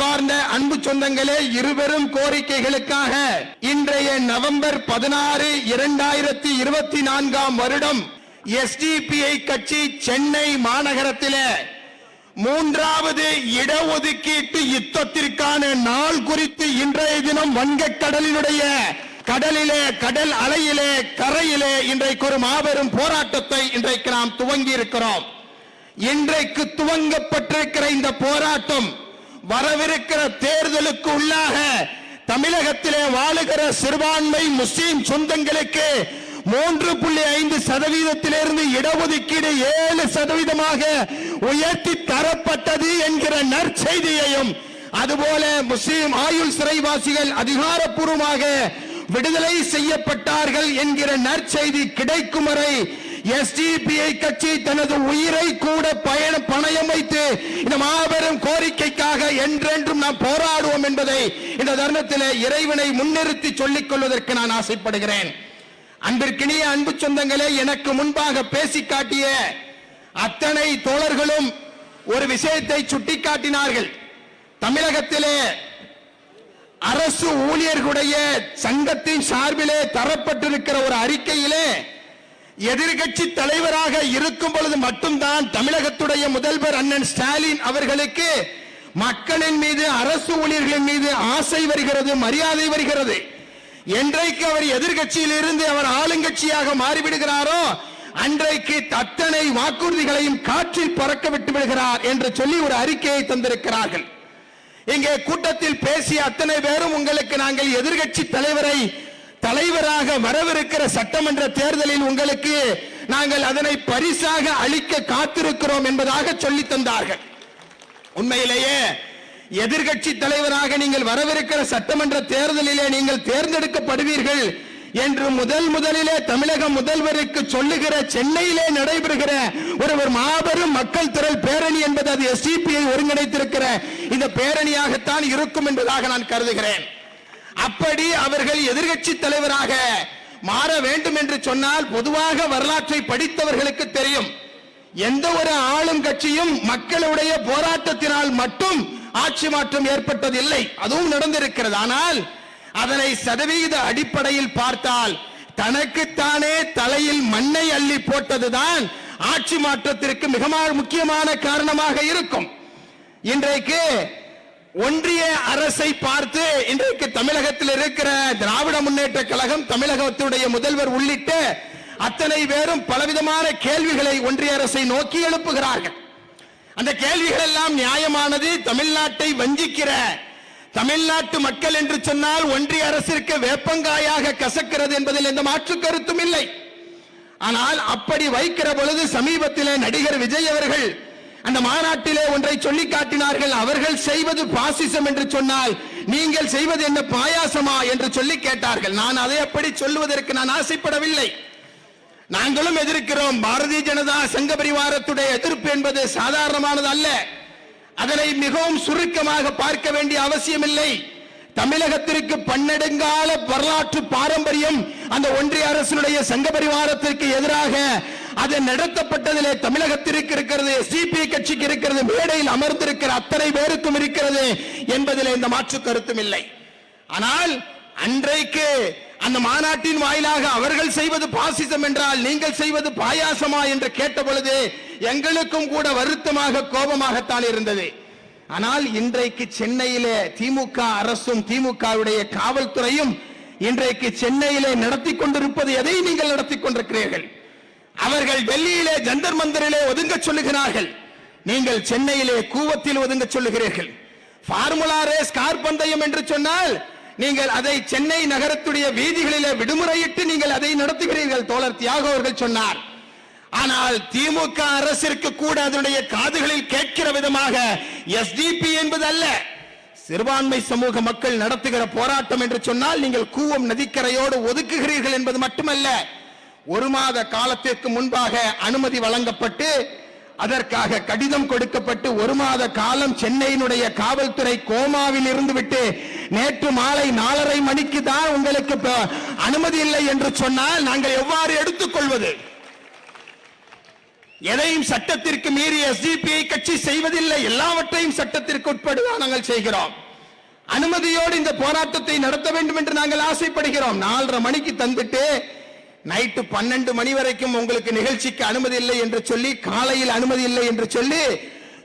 அன்பார்ந்த அன்பு சொந்தங்களே இருவரும் கோரிக்கைகளுக்காக இன்றைய நவம்பர் பதினாறு இரண்டாயிரத்தி இருபத்தி நான்காம் வருடம் எஸ்டிபிஐ கட்சி சென்னை மாநகரத்தில் மூன்றாவது இடஒதுக்கீட்டு யுத்தத்திற்கான நாள் குறித்து இன்றைய தினம் வங்கக்கடலினுடைய கடலிலே கடல் அலையிலே கரையிலே இன்றைக்கு ஒரு மாபெரும் போராட்டத்தை இன்றைக்கு நாம் துவங்கி இருக்கிறோம் இன்றைக்கு துவங்கப்பட்டிருக்கிற இந்த போராட்டம் வரவிருக்கிற தேர்தலுக்கு உள்ளாக தமிழகத்திலே வாழுகிற சிறுபான்மை முஸ்லிம் சொந்தங்களுக்கு மூன்று புள்ளி ஐந்து சதவீதத்திலிருந்து இடஒதுக்கீடு ஏழு சதவீதமாக உயர்த்தி தரப்பட்டது என்கிற நற்செய்தியையும் அதுபோல முஸ்லிம் ஆயுள் சிறைவாசிகள் அதிகாரப்பூர்வமாக விடுதலை செய்யப்பட்டார்கள் என்கிற நற்செய்தி கிடைக்கும் வரை எஸ்டிபிஐ கட்சி தனது உயிரை கூட பயண பணயம் வைத்து இந்த மாபெரும் கோரிக்கைக்காக என்றென்றும் நாம் போராடுவோம் என்பதை இந்த தருணத்தில் இறைவனை முன்னிறுத்தி சொல்லிக் கொள்வதற்கு நான் ஆசைப்படுகிறேன். அன்பிற்கினிய அன்பு சொந்தங்களே எனக்கு முன்பாக பேசி காட்டிய அத்தனை தோழர்களும் ஒரு விஷயத்தை சுட்டிக்காட்டினார்கள் தமிழகத்திலே அரசு ஊழியர்களுடைய சங்கத்தின் சார்பிலே தரப்பட்டிருக்கிற ஒரு அறிக்கையிலே எதிர்கட்சி தலைவராக இருக்கும் பொழுது மட்டும்தான் தமிழகத்துடைய முதல்வர் அண்ணன் ஸ்டாலின் அவர்களுக்கு மக்களின் மீது அரசு ஊழியர்களின் மீது ஆசை வருகிறது மரியாதை வருகிறது. என்றைக்கு அவர் எதிர்கட்சியில் இருந்து அவர் ஆளுங்கட்சியாக மாறிவிடுகிறாரோ அன்றைக்கு தத்தனை வாக்குறுதிகளையும் காற்றில் பறக்க விட்டு விடுகிறார் என்று சொல்லி ஒரு அறிக்கையை தந்திருக்கிறார்கள். இங்கே கூட்டத்தில் பேசிய அத்தனை பேரும் உங்களுக்கு நாங்கள் எதிர்கட்சி தலைவரை தலைவராக வரவிருக்கிற சட்டமன்ற தேர்தலில் உங்களுக்கு நாங்கள் அதனை பரிசாக அளிக்க காத்திருக்கிறோம் என்பதாக சொல்லி தந்தார்கள். உண்மையிலேயே எதிர்கட்சி தலைவராக நீங்கள் வரவிருக்கிற சட்டமன்ற தேர்தலிலே நீங்கள் தேர்ந்தெடுக்கப்படுவீர்கள் என்று முதல் முதலிலே தமிழக முதல்வருக்கு சொல்லுகிற சென்னையிலே நடைபெறுகிற ஒரு ஒரு மாபெரும் மக்கள் திரள் பேரணி என்பது அது எஸ்டிபியை ஒருங்கிணைத்திருக்கிற இந்த பேரணியாகத்தான் இருக்கும் என்பதாக நான் கருதுகிறேன். அப்படி அவர்கள் எதிர்கட்சி தலைவராக மாற வேண்டும் என்று சொன்னால் பொதுவாக வரலாற்றை படித்தவர்களுக்கு தெரியும். எந்த ஒரு ஆளும் கட்சியும் மக்களுடைய போராட்டத்தினால் மட்டும் ஆட்சி மாற்றம் ஏற்பட்டதில்லை. அதுவும் நடந்திருக்கிறது. ஆனால் அதனை சதவீத அடிப்படையில் பார்த்தால் தனக்குத்தானே தலையில் மண்ணை அள்ளி போட்டதுதான் ஆட்சி மாற்றத்திற்கு மிக முக்கியமான காரணமாக இருக்கும். இன்றைக்கு ஒன்றிய அரசை பார்த்து இன்றைக்கு தமிழகத்தில் இருக்கிற திராவிட முன்னேற்ற கழகம் தமிழகத்துடைய முதல்வர் உள்ளிட்ட அத்தனை பேரும் பலவிதமான கேள்விகளை ஒன்றிய அரசை நோக்கி எழுப்புகிறார்கள். அந்த கேள்விகள் எல்லாம் நியாயமானது தமிழ்நாட்டை வஞ்சிக்கிற தமிழ்நாட்டு மக்கள் என்று சொன்னால் ஒன்றிய அரசிற்கு வேப்பங்காயாக கசக்கிறது என்பதில் எந்த மாற்று கருத்தும் இல்லை. ஆனால் அப்படி வைக்கிற பொழுது சமீபத்தில் நடிகர் விஜய் அவர்கள் அந்த மாநாட்டிலே ஒன்றை சொல்லி காட்டினார்கள். அவர்கள் செய்வது பாசிசம் என்று சொன்னால் நீங்கள் செய்வது என்ன பாயாசமா என்று சொல்லி கேட்டார்கள். நான் அதை அப்படி சொல்லுவதற்கு நான் ஆசைப்படவில்லை. நாங்களும் எதிர்க்கிறோம். பாரதிய ஜனதா சங்க பரிவாரத்துடைய எதிர்ப்பு என்பது சாதாரணமானது அல்ல. அதனை மிகவும் சுருக்கமாக பார்க்க வேண்டிய அவசியமில்லை. தமிழகத்திற்கு பன்னெடுங்கால வரலாற்று பாரம்பரியம் அந்த ஒன்றிய அரசினுடைய சங்க பரிவாரத்திற்கு எதிராக அது நடத்தப்பட்டதிலே தமிழகத்திற்கு இருக்கிறது சிபிஐ கட்சிக்கு இருக்கிறது மேடையில் அமர்ந்திருக்கிற அத்தனை பேருக்கும் இருக்கிறது என்பதில் இந்த மாற்று கருத்தும் இல்லை. ஆனால் அன்றைக்கு அந்த மாநாட்டின் வாயிலாக அவர்கள் செய்வது பாசிசம் என்றால் நீங்கள் செய்வது பாயாசமா என்று கேட்ட பொழுது எங்களுக்கும் கூட வருத்தமாக கோபமாகத்தான் இருந்தது. ஆனால் இன்றைக்கு சென்னையிலே திமுக அரசும் திமுகவுடைய காவல்துறையும் இன்றைக்கு சென்னையிலே நடத்தி கொண்டிருப்பது எதை நீங்கள் நடத்தி கொண்டிருக்கிறீர்கள்? அவர்கள் டெல்லியிலே ஜந்தர் மந்திரிலே ஒதுங்க சொல்லுகிறார்கள். நீங்கள் சென்னையிலே கூவத்தில் ஒதுங்க சொல்லுகிறீர்கள். ஃபார்முலா ரேஸ் கார் பந்தயம் என்று சொன்னால் நீங்கள் அதை சென்னை நகரத்துடைய வீதிகளிலே விடுமுறையிட்டு நீங்கள் அதை நடத்துகிறீர்கள் தோழர் தியாக அவர்கள் சொன்னார். ஆனால் திமுக அரசிற்கு கூட அதனுடைய காதுகளில் கேட்கிற விதமாக எஸ்டிபி என்பது அல்ல சிறுபான்மை சமூக மக்கள் நடத்துகிற போராட்டம் என்று சொன்னால் நீங்கள் கூவம் நதிக்கரையோடு ஒதுக்குகிறீர்கள் என்பது மட்டுமல்ல. ஒரு மாத காலத்திற்கு முன்பாக அனுமதி வழங்கப்பட்டு அதற்காக கடிதம் கொடுக்கப்பட்டு ஒரு மாத காலம் சென்னையினுடைய காவல்துறை கோமாவில் இருந்து விட்டு நேற்று மாலை நாலரை மணிக்கு தான் உங்களுக்கு அனுமதி இல்லை என்று சொன்னால் நாங்கள் எவ்வாறு எடுத்துக்கொள்வது? எதையும் சட்டத்திற்கு மீறி எஸ்டிபிஐ கட்சி செய்வதில்லை எல்லாவற்றையும் சட்டத்திற்கு உட்படுதான் நாங்கள் செய்கிறோம். அனுமதியோடு இந்த போராட்டத்தை நடத்த வேண்டும் என்று நாங்கள் ஆசைப்படுகிறோம். நாலரை மணிக்கு தந்துட்டு நைட்டு பன்னெண்டு மணி வரைக்கும் உங்களுக்கு நிகழ்ச்சிக்கு அனுமதி இல்லை என்று சொல்லி காலையில் அனுமதி இல்லை என்று சொல்லி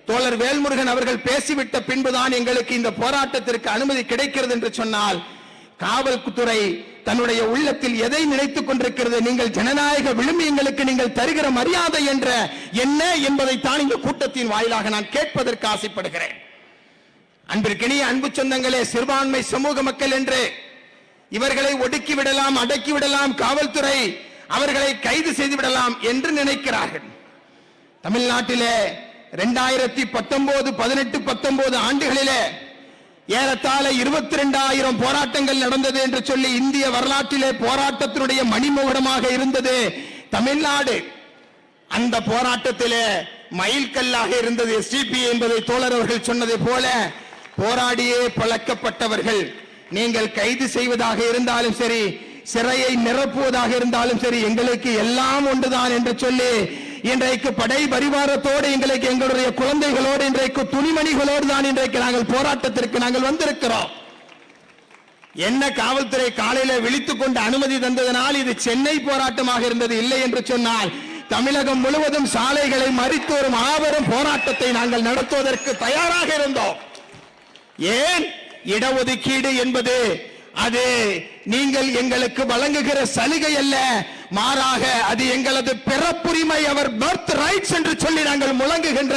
தோழர் வேல்முருகன் அவர்கள் பேசிவிட்ட பின்புதான் எங்களுக்கு இந்த போராட்டத்திற்கு அனுமதி கிடைக்கிறது என்று சொன்னால் காவல்துறை தன்னுடைய உள்ளத்தில் எதை நினைத்துக் கொண்டிருக்கிறது? நீங்கள் ஜனநாயக விழுமியங்களுக்கு நீங்கள் தருகிற மரியாதை என்ற என்ன என்பதைத்தான் இந்த கூட்டத்தின் வாயிலாக நான் கேட்பதற்கு ஆசைப்படுகிறேன். அன்பிற்கினிய அன்பு சொந்தங்களே சிறுபான்மை சமூக மக்கள் என்று இவர்களை ஒடுக்கி விடலாம் அடக்கி விடலாம் காவல்துறை அவர்களை கைது செய்து விடலாம் என்று நினைக்கிறார்கள். தமிழ்நாட்டிலே இரண்டாயிரத்தி பத்தொன்பது பதினெட்டு பத்தொன்பது ஆண்டுகளிலே ஏறத்தாழ இருபத்தி ரெண்டாயிரம் போராட்டங்கள் நடந்தது என்று சொல்லி இந்திய வரலாற்றிலே போராட்டத்தினுடைய மணிமுகடமாக இருந்தது தமிழ்நாடு. அந்த போராட்டத்திலே மைல்கல்லாக இருந்தது எஸ்டிபி என்பதை தோழர் அவர்கள் சொன்னதை போல போராடியே பழக்கப்பட்டவர்கள். நீங்கள் கைது செய்வதாக இருந்தாலும் சரி சிறையை நிரப்புவதாக இருந்தாலும் சரி எங்களுக்கு எல்லாம் ஒன்றுதான் என்று சொல்லி இன்றைக்கு படை பரிவாரத்தோடு எங்களுக்கு எங்களுடைய குழந்தைகளோடு இன்றைக்கு துணிமணிகளோடு தான் இன்றைக்கு நாங்கள் போராட்டத்திற்கு நாங்கள் வந்திருக்கிறோம். என்ன காவல்துறை காலையில விழித்துக் கொண்டு அனுமதி தந்ததனால் இது சென்னை போராட்டமாக இருந்தது இல்லை என்று சொன்னால் தமிழகம் முழுவதும் சாலைகளை மறித்து ஒரு மாபெரும் போராட்டத்தை நாங்கள் நடத்துவதற்கு தயாராக இருந்தோம். ஏன்? இடஒதுக்கீடு என்பது அது நீங்கள் எங்களுக்கு வழங்குகிற சலுகை அல்ல. மாறாக அது எங்களது பிறப்புரிமை அவர் பர்த் ரைட்ஸ் என்று சொல்லி நாங்கள் முழங்குகின்ற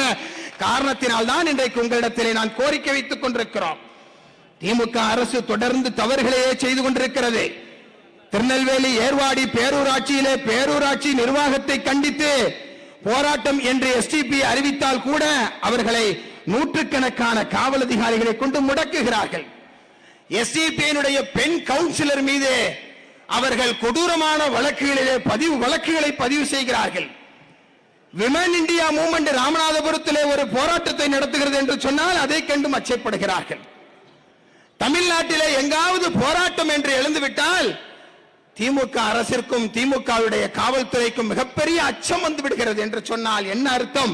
காரணத்தினால் தான் இன்றைக்கு உங்களிடத்திலே நான் கோரிக்கை வைத்துக் கொண்டிருக்கிறோம். திமுக அரசு தொடர்ந்து தவறுகளையே செய்து கொண்டிருக்கிறது. திருநெல்வேலி ஏர்வாடி பேரூராட்சியிலே பேரூராட்சி நிர்வாகத்தை கண்டித்து போராட்டம் என்று எஸ்டிபி அறிவித்தால் கூட அவர்களை நூற்றுக்கணக்கான காவல் அதிகாரிகளை கொண்டு முடக்குகிறார்கள். எஸ்டிபியினுடைய பெண் கவுன்சிலர் மீது அவர்கள் கொடூரமான வழக்குகளிலே பதிவு வழக்குகளை பதிவு செய்கிறார்கள். விமன் இந்தியா மூமெண்ட் ராமநாதபுரத்திலே ஒரு போராட்டத்தை நடத்துகிறது என்று சொன்னால் அதை கண்டு அச்சப்படுகிறார்கள். தமிழ்நாட்டிலே எங்காவது போராட்டம் என்று எழுந்துவிட்டால் திமுக அரசிற்கும் திமுகவுடைய காவல்துறைக்கும் மிகப்பெரிய அச்சம் வந்து விடுகிறது என்று சொன்னால் என்ன அர்த்தம்?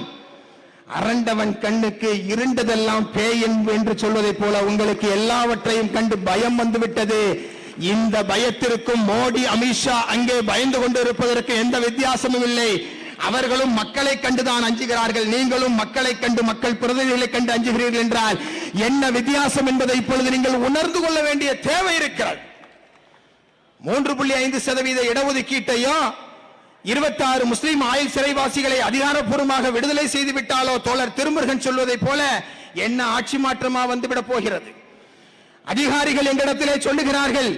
அரண்டவன் கண்ணுக்கு இருண்டதெல்லாம் பேய் என்று சொல்வதைப் போல உங்களுக்கு எல்லாவற்றையும் கண்டு பயம் வந்துவிட்டது. இந்த பயத்திற்கும் மோடி அமித்ஷா அங்கே பயந்து கொண்டு இருப்பதற்கு எந்த வித்தியாசமும் இல்லை. அவர்களும் மக்களை கண்டுதான் அஞ்சுகிறார்கள். நீங்களும் மக்களை கண்டு மக்கள் பிரதிநிதிகளை கண்டு அஞ்சுகிறீர்கள் என்றால் என்ன வித்தியாசம் என்பதை இப்பொழுது நீங்கள் உணர்ந்து கொள்ள வேண்டிய தேவை இருக்கிறது. மூன்று புள்ளி ஐந்து சதவீத இடஒதுக்கீட்டையும் இருபத்தாறு முஸ்லிம் ஆயுள் சிறைவாசிகளை அதிகாரப்பூர்வமாக விடுதலை செய்து விட்டாலோ தோழர் திருமுருகன் சொல்வதைப் போல என்ன ஆட்சி மாற்றமா வந்துவிட போகிறது? அதிகாரிகள் எங்களிடத்திலே சொல்லுகிறார்கள்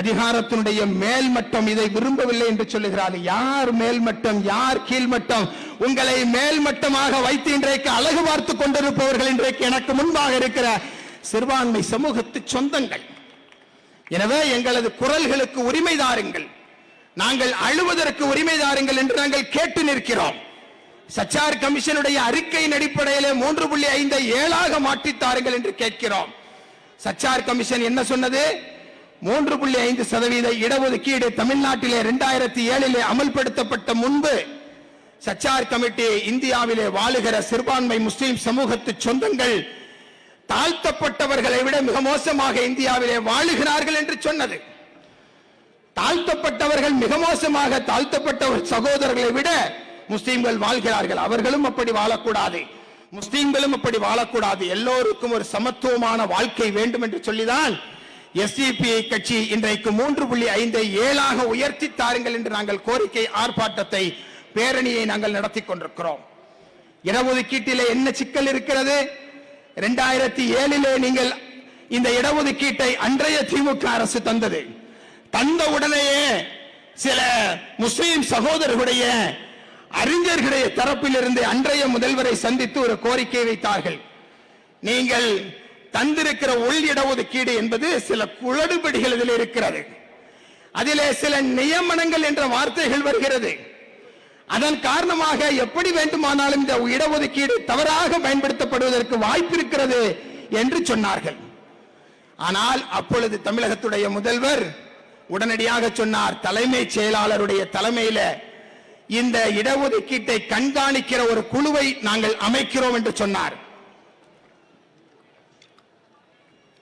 அதிகாரத்தினுடைய மேல்மட்டம் இதை விரும்பவில்லை என்று சொல்லுகிறார்கள். யார் மேல்மட்டம்? யார் கீழ்மட்டம்? உங்களை மேல்மட்டமாக வைத்து இன்றைக்கு அழகு பார்த்து கொண்டிருப்பவர்கள் இன்றைக்கு எனக்கு முன்பாக இருக்கிற சிறுபான்மை சமூகத்து சொந்தங்கள். எனவே எங்களது குரல்களுக்கு உரிமை தாருங்கள். நாங்கள் அழுவதற்கு உரிமை தாருங்கள் என்று நாங்கள் கேட்டு நிற்கிறோம். சச்சார் கமிஷனுடைய அறிக்கையின் அடிப்படையிலே மூன்று புள்ளி ஐந்தை ஏழாக மாற்றித்தாருங்கள் என்று கேட்கிறோம். சச்சார் கமிஷன் என்ன சொன்னது? மூன்று புள்ளி ஐந்து சதவீத இடஒதுக்கீடு தமிழ்நாட்டிலே இரண்டாயிரத்தி ஏழிலே அமல்படுத்தப்பட்ட முன்பு சச்சார் கமிட்டி இந்தியாவிலே வாழுகிற சிறுபான்மை முஸ்லிம் சமூகத்து சொந்தங்கள் தாழ்த்தப்பட்டவர்களை விட மிக மோசமாக இந்தியாவிலே வாழுகிறார்கள் என்று சொன்னது. தாழ்த்தப்பட்டவர்கள் மிக மோசமாக தாழ்த்தப்பட்ட சகோதரர்களை விட முஸ்லீம்கள் வாழ்கிறார்கள். அவர்களும் அப்படி வாழக்கூடாது. முஸ்லீம்களும் அப்படி வாழக்கூடாது. எல்லோருக்கும் ஒரு சமத்துவமான வாழ்க்கை வேண்டும் என்று சொல்லிதான் எஸ்டிபிஐ கட்சி இன்றைக்கு மூன்று புள்ளி ஐந்தை ஏழாக உயர்த்தி தாருங்கள் என்று நாங்கள் கோரிக்கை ஆர்ப்பாட்டத்தை பேரணியை நாங்கள் நடத்தி கொண்டிருக்கிறோம். இடஒதுக்கீட்டிலே என்ன சிக்கல் இருக்கிறது? இரண்டாயிரத்தி ஏழிலே நீங்கள் இந்த இடஒதுக்கீட்டை அன்றைய திமுக அரசு தந்தது. தந்த உடனேயே சில முஸ்லிம் சகோதரர்களுடைய அறிஞர்களுடைய தரப்பிலிருந்து அன்றைய முதல்வரை சந்தித்து ஒரு கோரிக்கை வைத்தார்கள். நீங்கள் தந்திருக்கிற உள் இடஒதுக்கீடு என்பது சில குளறுபடிகள் இதில் இருக்கிறது. அதிலே சில நியமனங்கள் என்ற வார்த்தைகள் வருகிறது. அதன் காரணமாக எப்படி வேண்டுமானாலும் இந்த இடஒதுக்கீடு தவறாக பயன்படுத்தப்படுவதற்கு வாய்ப்பு இருக்கிறது என்று சொன்னார்கள். ஆனால் அப்பொழுது தமிழகத்துடைய முதல்வர் உடனடியாக சொன்னார் தலைமைச் செயலாளருடைய தலைமையில இந்த இடஒதுக்கீட்டை கண்காணிக்கிற ஒரு குழுவை நாங்கள் அமைக்கிறோம் என்று சொன்னார்.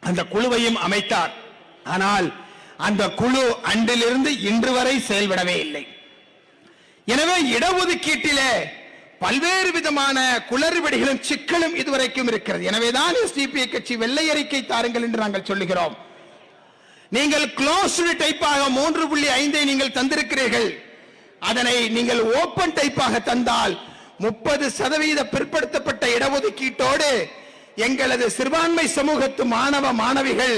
அந்த குழுவையும் அமைத்தார். ஆனால் அந்த குழு அன்றிலிருந்து இன்று வரை செயல்படவே இல்லை. எனவே இடஒதுக்கீட்டிலே பல்வேறு விதமான குளறுபடிகளும் சிக்கலும் இதுவரைக்கும் இருக்கிறது. எனவேதான் எஸ்டிபி கட்சி வெள்ளை அறிக்கை தாருங்கள் என்று நாங்கள் சொல்லுகிறோம். நீங்கள் க்ளோஸ்டு டைப்பாக மூன்று புள்ளி ஐந்தை நீங்கள் தந்திருக்கிறீர்கள். அதனை நீங்கள் ஓபன் டைப்பாக தந்தால் முப்பது சதவீத பிற்படுத்தப்பட்ட இடஒதுக்கீட்டோடு எங்களது சிறுபான்மை சமூகத்து மாணவ மாணவிகள்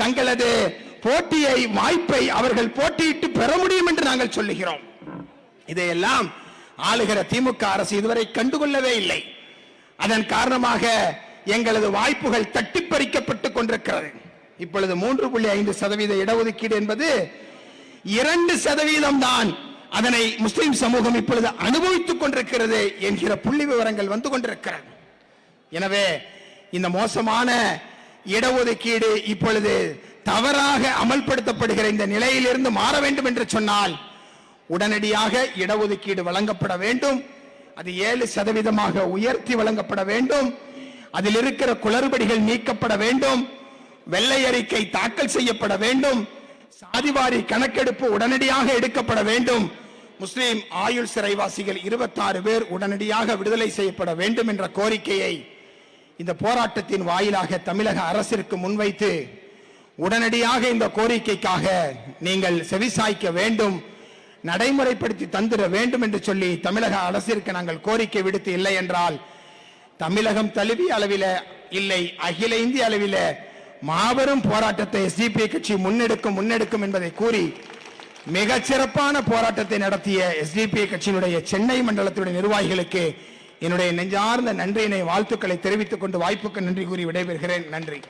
தங்களது போட்டியை வாய்ப்பை அவர்கள் போட்டியிட்டு பெற முடியும் என்று நாங்கள் சொல்லுகிறோம். இதையெல்லாம் ஆளுகிற திமுக அரசு இதுவரை கண்டுகொள்ளவே இல்லை. அதன் காரணமாக எங்களது வாய்ப்புகள் தட்டிப்பறிக்கப்பட்டுக் கொண்டிருக்கிறது. இப்பொழுது மூன்று புள்ளி ஐந்து சதவீத இடஒதுக்கீடு என்பது இரண்டு சதவீதம் தான். அதனை முஸ்லிம் சமூகம் இப்பொழுது அனுபவித்துக் கொண்டிருக்கிறது என்கிற புள்ளி விவரங்கள் வந்து கொண்டிருக்கிறது. எனவே இந்த மோசமான இடஒதுக்கீடு இப்பொழுது தவறாக அமல்படுத்தப்படுகிற இந்த நிலையிலிருந்து மாற வேண்டும் என்று சொன்னால் உடனடியாக இடஒதுக்கீடு வழங்கப்பட வேண்டும். அது ஏழு சதவீதமாக உயர்த்தி வழங்கப்பட வேண்டும். அதில் இருக்கிற குளறுபடிகள் நீக்கப்பட வேண்டும். வெள்ளை அறிக்கை தாக்கல் செய்யப்பட வேண்டும். சாதிவாரி கணக்கெடுப்பு உடனடியாக எடுக்கப்பட வேண்டும். முஸ்லிம் ஆயுள் சிறைவாசிகள் 26 பேர் உடனடியாக விடுதலை செய்யப்பட வேண்டும் என்ற கோரிக்கையை இந்த போராட்டத்தின் வாயிலாக தமிழக அரசிற்கு முன்வைத்து உடனடியாக இந்த கோரிக்கைக்காக நீங்கள் செவிசாய்க்க வேண்டும் நடைமுறைப்படுத்தி தந்துட வேண்டும் என்று சொல்லி தமிழக அரசிற்கு நாங்கள் கோரிக்கை விடுத்து இல்லை என்றால் தமிழகம் தழுவிய அளவில இல்லை அகில இந்திய அளவில மாபெரும் போராட்டத்தை எஸ்டிபி கட்சி முன்னெடுக்கும் முன்னெடுக்கும் என்பதை கூறி மிகச்சிறப்பான போராட்டத்தை நடத்திய எஸ்டிபி கட்சியினுடைய சென்னை மண்டலத்துடைய நிர்வாகிகளுக்கு என்னுடைய நெஞ்சார்ந்த நன்றியினை வாழ்த்துக்களை தெரிவித்துக் கொண்டு வாய்ப்புக்கு நன்றி கூறி விடைபெறுகிறேன். நன்றி.